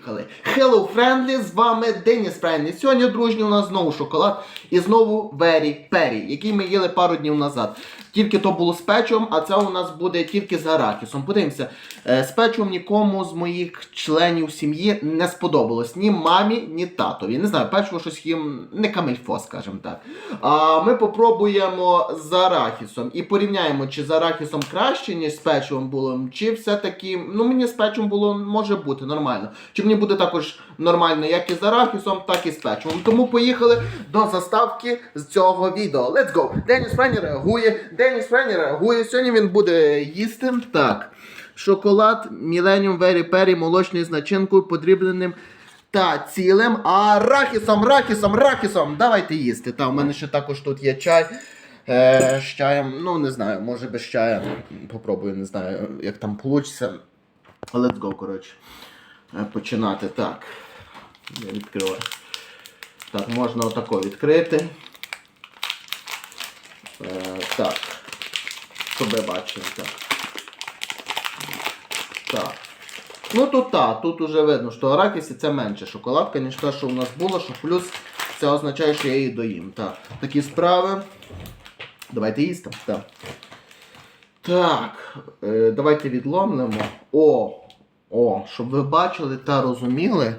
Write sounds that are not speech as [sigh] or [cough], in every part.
Поїхали. Hello Friendly, з вами Деніс Френдлі. Сьогодні, дружні, у нас знову шоколад і знову Very Perry, який ми їли пару днів назад. Тільки то було з печивом, а це у нас буде тільки з арахісом. Подивимося, е, з печивом нікому з моїх членів сім'ї не сподобалось. Ні мамі, ні татові. Не знаю, печиво щось їм не камельфо, скажімо так. А ми попробуємо з арахісом і порівняємо, чи з арахісом краще, ніж з печивом було, чи все-таки, ну мені з печивом було може бути нормально. Чи мені буде також нормально як і з арахісом, так і з печивом. Тому поїхали до заставки з цього відео. Let's go! Деніс Френі реагує. Деніс Френі реагує. Сьогодні він буде їсти. Так. Шоколад Millennium Very Perry молочний з начинкою, подрібненим та цілим арахісом, рахісом, рахісом. Давайте їсти. Та, у мене ще також тут є чай. Е, з чаєм, ну не знаю, може без чая. Попробую, не знаю, як там вийде. Let's go, коротше. Е, Починати. Так. Я відкриваю. Так, можна отако відкрити. Е, так. Ви бачили, так. Так. Ну тут так, тут уже видно, що арахісі це менше шоколадка, ніж те, що у нас було, що плюс це означає, що я її доїм. Так. Такі справи. Давайте їсти. Так. Так. Е, давайте відломлемо. О! О, щоб ви бачили та розуміли.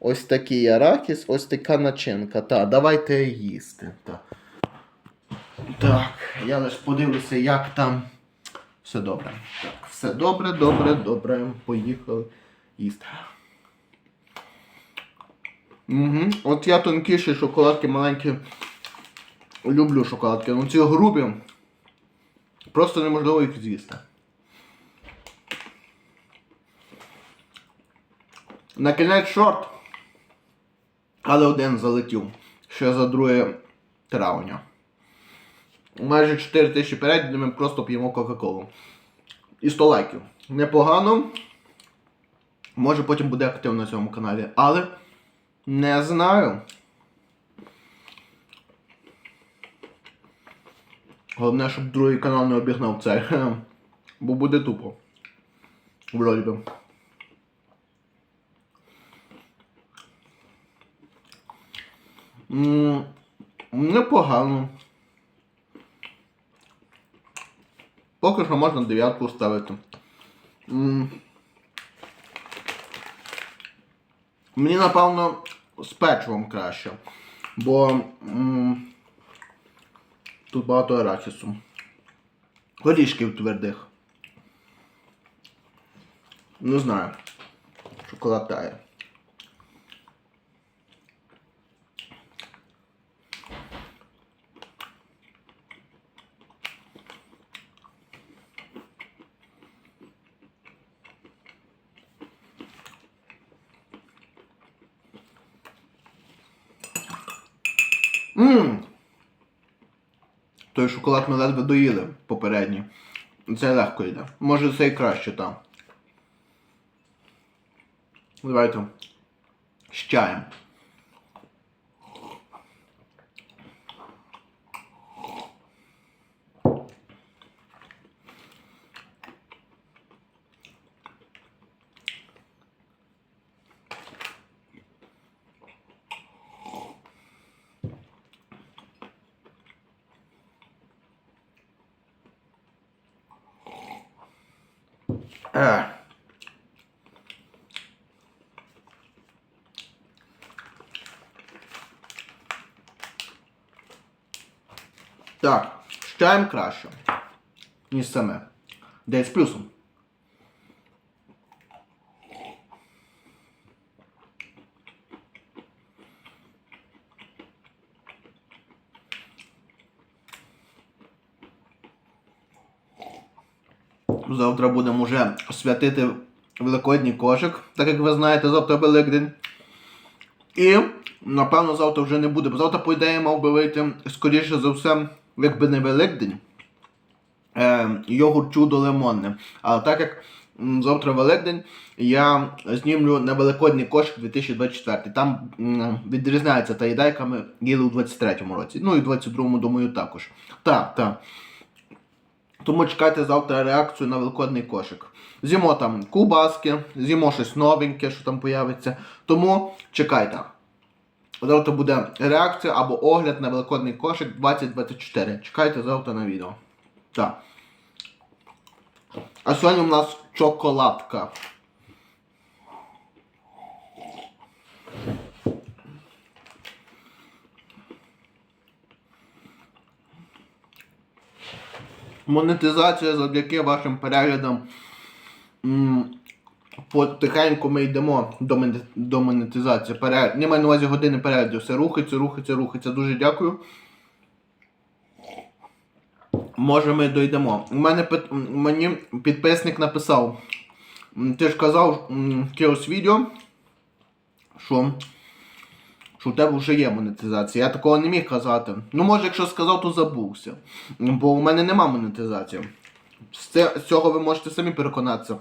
Ось такий арахіс, ось така начинка. Так, давайте їсти. Так. Так, я лише подивлюся, як там. Все добре. Так, все добре, добре, добре. Поїхали їсти. Угу. От я тонкіші шоколадки маленькі. Люблю шоколадки. Ну ці грубі. Просто неможливо їх з'їсти. На кінець шорт. Але один залетів. Ще за 2 травня. Майже 4 тисячі переглядів ми просто п'ємо Кока-Колу. І 100 лайків. Непогано. Може потім буде актив на цьому каналі. Але не знаю. Головне, щоб другий канал не обігнав цей. [laughs] Бо буде тупо. Вроді би. Непогано. Поки що можна дев'ятку ставити. Мені напевно з печивом краще. Бо м, тут багато арахісу. Горішків твердих. Не знаю. Шоколад тає. Ммм. Той шоколад ми ледве доїли попередній. Це легко йде. Може це і краще там. Давайте. З чаєм. Так, читаємо краще, ніж саме. Десь плюсом. Завтра будемо вже святити Великодній кошик, так як ви знаєте, завтра Великдень. І, напевно, завтра вже не буде, бо завтра, по ідеї, мав би вийти, скоріше за все, якби не Великдень, е, йогурт чудо лимонне. Але так як завтра Великдень, я знімлю на Великодній кошик 2024. Там м, відрізняється та їда, яка ми їли у 23-му році. Ну і в 22-му, думаю, також. Так, так. Тому чекайте завтра реакцію на великодний кошик. З'їмо там кубаски, з'їмо щось новеньке, що там появиться. Тому чекайте. Завтра буде реакція або огляд на великодний кошик 2024. Чекайте завтра на відео. Так. А сьогодні у нас чоколадка. Монетизація завдяки вашим переглядам. Потихеньку ми йдемо до, монетизації. Перегляд. Не маю на увазі години переглядів. Все рухається, рухається, рухається. Дуже дякую. Може ми дійдемо. У мене пит- мені підписник написав. Ти ж казав м, якесь відео, що, що у тебе вже є монетизація. Я такого не міг казати. Ну, може, якщо сказав, то забувся. Бо у мене нема монетизації. З цього ви можете самі переконатися,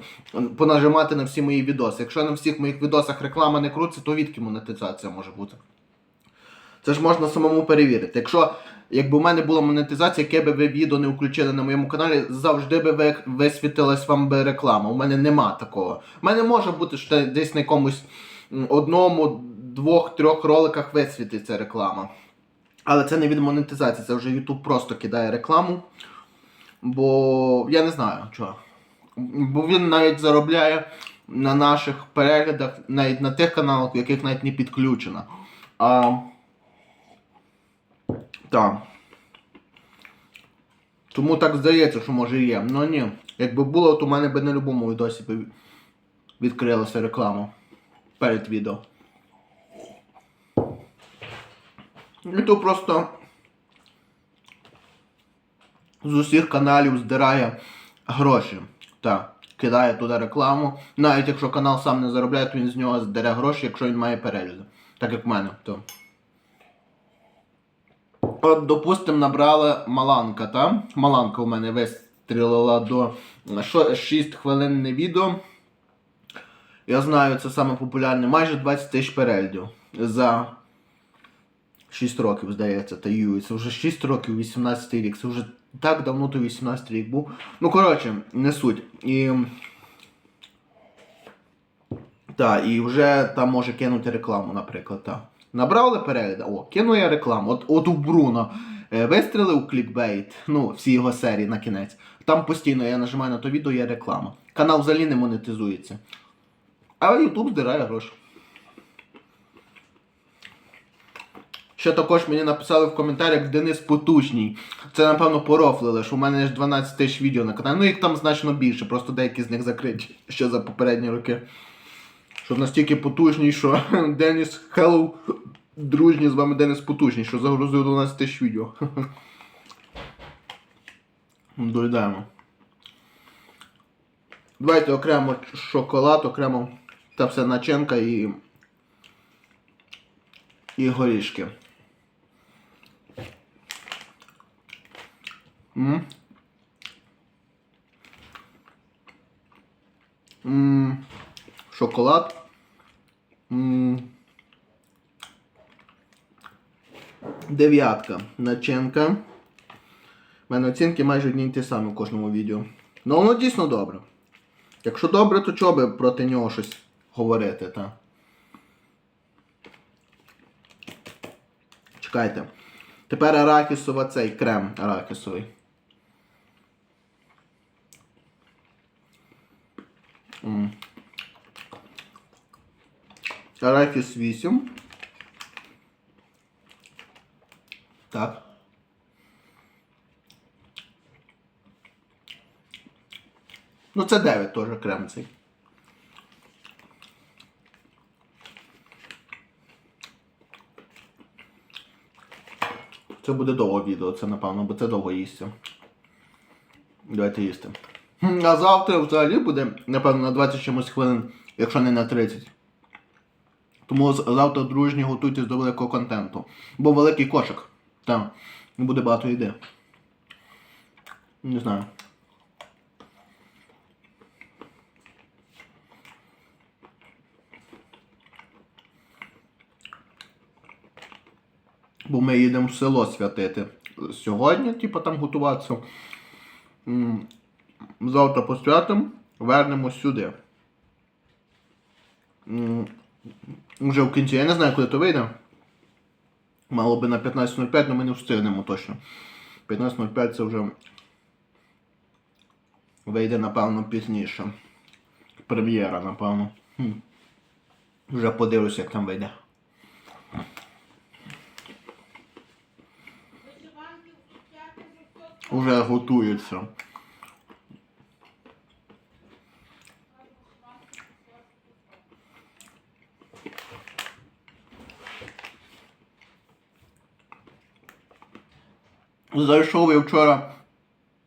понажимати на всі мої відоси. Якщо на всіх моїх відосах реклама не крутиться, то відки монетизація може бути. Це ж можна самому перевірити. Якщо якби у мене була монетизація, яке би ви відео не включили на моєму каналі, завжди би ви, висвітилась вам би реклама. У мене нема такого. У мене може бути, що десь на якомусь одному, двох, трьох роликах висвітиться реклама. Але це не від монетизації, це вже YouTube просто кидає рекламу. Бо я не знаю чого. Бо він навіть заробляє на наших переглядах, навіть на тих каналах, у яких навіть не підключено. А... Так. Тому так здається, що може є. Ну ні. Якби було, то в мене би на будь-якому відосі відкрилася реклама перед відео. І то просто з усіх каналів здирає гроші. Так, кидає туди рекламу. Навіть якщо канал сам не заробляє, то він з нього здере гроші, якщо він має перегляди. Так як в мене. То. От, допустим, набрала Маланка, та? Маланка у мене вистрілила до 6 хвилинне відео. Я знаю, це саме майже 20 тисяч переглядів за 6 років, здається, та ю. Це вже 6 років, 18 рік. Це вже так давно то 18 рік був. Ну, коротше, не суть. І. Так, і вже там може кинути рекламу, наприклад. так. Набрали перегляд, о, кину я рекламу. От, от у Бруно е, вистрілив клікбейт, ну, всі його серії на кінець. Там постійно я нажимаю на то відео, є реклама. Канал взагалі не монетизується. А YouTube здирає гроші. Ще також мені написали в коментарях Денис Потужній. Це, напевно, порофлили, що у мене ж 12 тисяч відео на каналі. Ну їх там значно більше, просто деякі з них закриті ще за попередні роки. Що настільки потужний, що [laughs] Деніс Hello, дружні з вами Деніс Потужний, що загрузив 12 тисяч відео. [laughs] Доїдаємо. Давайте окремо шоколад, окремо та все начинка і. І горішки. М? М, Шоколад. М. Дев'ятка. Начинка. У мене оцінки майже одні й ті самі в кожному відео. Ну воно дійсно добре. Якщо добре, то чого би проти нього щось говорити, та? Чекайте. Тепер арахісова цей крем арахісовий. Арахіс 8. Так. Ну це 9 теж крем цей. Це буде довго відео, це напевно, бо це довго їсться. Давайте їсти. А завтра взагалі буде, напевно, на 20 чимось хвилин, якщо не на 30. Тому завтра дружні готуйтесь до великого контенту. Бо великий кошик. Там буде багато їди. Не знаю. Бо ми їдемо в село святити. Сьогодні, типу, там готуватися. Завтра по святам вернемось сюди. Вже в кінці. Я не знаю, коли то вийде. Мало би на 15.05, але ми не встигнемо точно. 15.05 це вже вийде, напевно, пізніше. Прем'єра, напевно. Хм. Вже подивлюсь, як там вийде. Уже готується. Зайшов я вчора,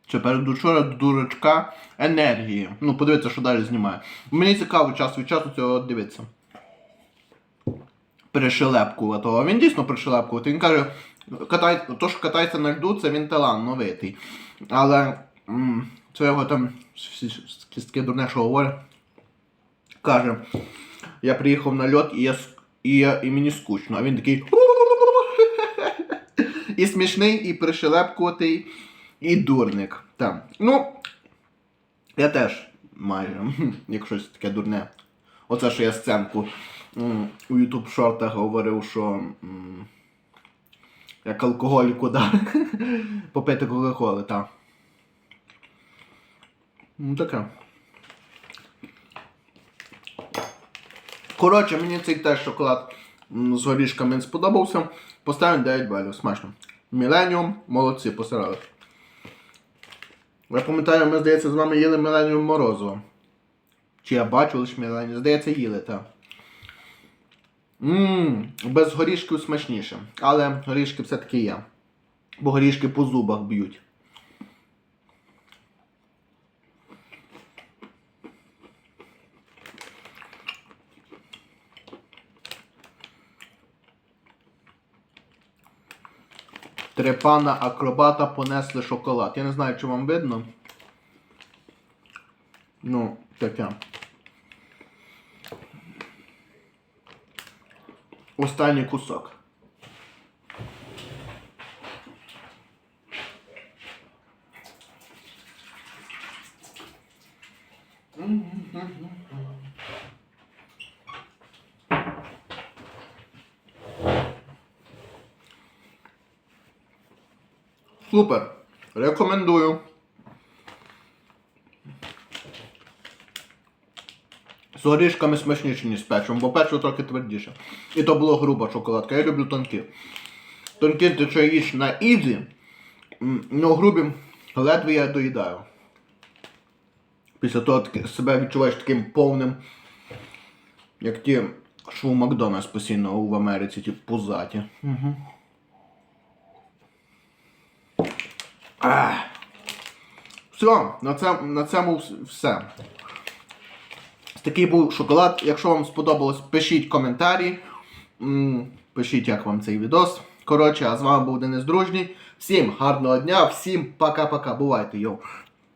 чи передучора до дурачка енергії. Ну, подивіться, що далі знімає. Мені цікаво час від часу цього дивитися. Перешелепкувати. А він дійсно перешелепкувати. Він каже, катай, то, що катається на льду, це він талановитий. Але м, це його там кістки дурне, що говорить. Каже, я приїхав на льот і, я, і, я, і мені скучно. А він такий. І смішний, і пришелепкуватий, і дурник. Так. Ну, я теж майже, [laughs] як щось таке дурне. Оце, що я сценку у YouTube шортах говорив, що як алкоголіку, да. [laughs] попити кока-коли, так. Ну таке. Коротше, мені цей теж шоколад з горішками сподобався. Поставимо 9 балів, смачно. Міленіум, молодці, посирали. Я пам'ятаю, ми, здається, з вами їли Міленіум Морозиво. Чи я бачу лише Міленіум? Здається, їли, так. Ммм, без горішків смачніше. Але горішки все-таки є. Бо горішки по зубах б'ють. Три пана акробата понесли шоколад. Я не знаю, чи вам видно. Ну, таке. Останній кусок. Супер. Рекомендую. З горішками смачніше, ніж з печивом, бо печиво трохи твердіше. І то було груба шоколадка. Я люблю тонкі. Тонкі ти що їш на ізі, ну грубі ледве я доїдаю. Після того себе відчуваєш таким повним, як ті, що у Макдональдс постійно в Америці, ті пузаті. Угу. Все, на, це, на цьому все. Такий був шоколад. Якщо вам сподобалось, пишіть коментарі. Пишіть, як вам цей відос. Коротше, а з вами був Денис Дружній. Всім гарного дня, всім пока-пока. Бувайте, йоу.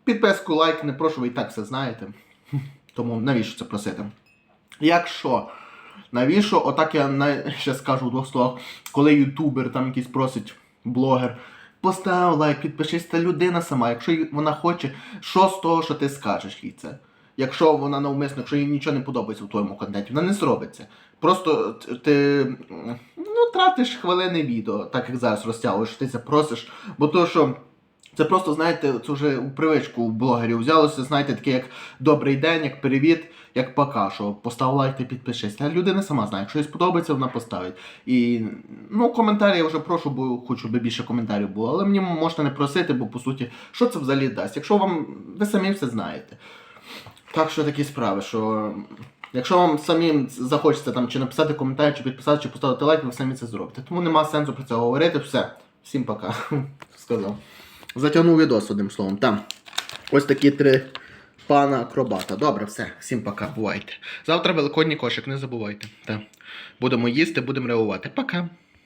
Підписку, лайк, не прошу, ви і так все знаєте. [laughs] Тому навіщо це просити? Якщо, навіщо, отак я ще скажу в двох словах, коли ютубер там якийсь просить блогер. Постав лайк, підпишись, та людина сама. Якщо вона хоче, що з того, що ти скажеш їй це? Якщо вона навмисно, якщо їй нічого не подобається в твоєму контенті, вона не зробиться. Просто ти ну, тратиш хвилини відео, так як зараз розтягуєш, ти це просиш, бо то, що. Це просто, знаєте, це вже у привичку у блогерів взялося, знаєте, таке як добрий день, як привіт, як пока, що постав лайк ти підпишись. Та людина сама знає, якщо їй сподобається, вона поставить. І ну, коментарі я вже прошу, бо хочу, би більше коментарів було. Але мені можна не просити, бо по суті, що це взагалі дасть? Якщо вам ви самі все знаєте. Так що такі справи, що якщо вам самим захочеться там чи написати коментар, чи підписати, чи поставити лайк, ви самі це зробите. Тому нема сенсу про це говорити. Все. Всім пока. [laughs] Сказав. Затягнув відос одним словом. Там. Ось такі три пана акробата. Добре, все. Всім пока, бувайте. Завтра великодній кошик, не забувайте. Так. Будемо їсти, будемо реагувати. Пока.